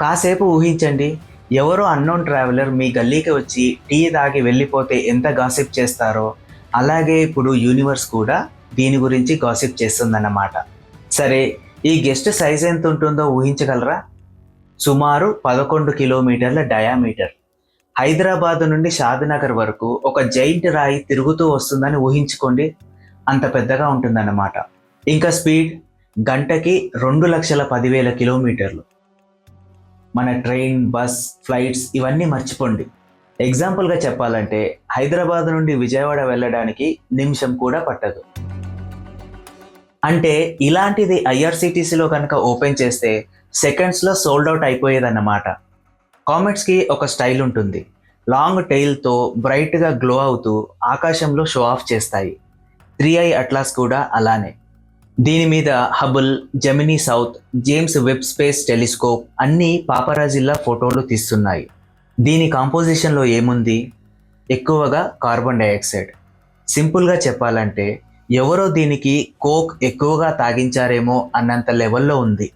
కాసేపు ఊహించండి ఎవరో అన్నోన్ ట్రావెలర్ మీ గల్లీకి వచ్చి టీ తాగి వెళ్ళిపోతే ఎంత గాసిప్ చేస్తారో. అలాగే ఇప్పుడు యూనివర్స్ కూడా దీని గురించి గాసిప్ చేస్తుందన్నమాట. సరే ఈ గెస్ట్ సైజ్ ఎంత ఉంటుందో ఊహించగలరా? సుమారు పదకొండు కిలోమీటర్ల డయామీటర్ హైదరాబాద్ నుండి షాద్నగర్ వరకు ఒక జైంట్ రాయి తిరుగుతూ వస్తుందని ఊహించుకోండి. అంత పెద్దగా ఉంటుందన్నమాట. ఇంకా స్పీడ్ గంటకి రెండు లక్షల పదివేల కిలోమీటర్లు. మన ట్రైన్ బస్ ఫ్లైట్స్ ఇవన్నీ మర్చిపోండి. ఎగ్జాంపుల్గా చెప్పాలంటే హైదరాబాద్ నుండి విజయవాడ వెళ్ళడానికి నిమిషం కూడా పట్టదు. అంటే ఇలాంటిది ఐఆర్సిటీసీలో కనుక ఓపెన్ చేస్తే సెకండ్స్లో సోల్డ్ అవుట్ అయిపోయేదన్నమాట. కామెట్స్కి ఒక స్టైల్ ఉంటుంది. లాంగ్ టెయిల్తో బ్రైట్గా గ్లో అవుతూ ఆకాశంలో షో ఆఫ్ చేస్తాయి. త్రీ ఐ అట్లాస్ కూడా అలానే. దీని మీద Hubble Gemini South James Webb space telescope అన్నీ పాపరాజిల్లా ఫోటోలు తీస్తున్నాయి. దీని కాంపోజిషన్లో ఏముంది? ఎక్కువగా కార్బన్ డైఆక్సైడ్. సింపుల్గా చెప్పాలంటే ఎవరో దీనికి కోక్ ఎక్కువగా తాగించారేమో అన్నంత లెవెల్లో ఉంది.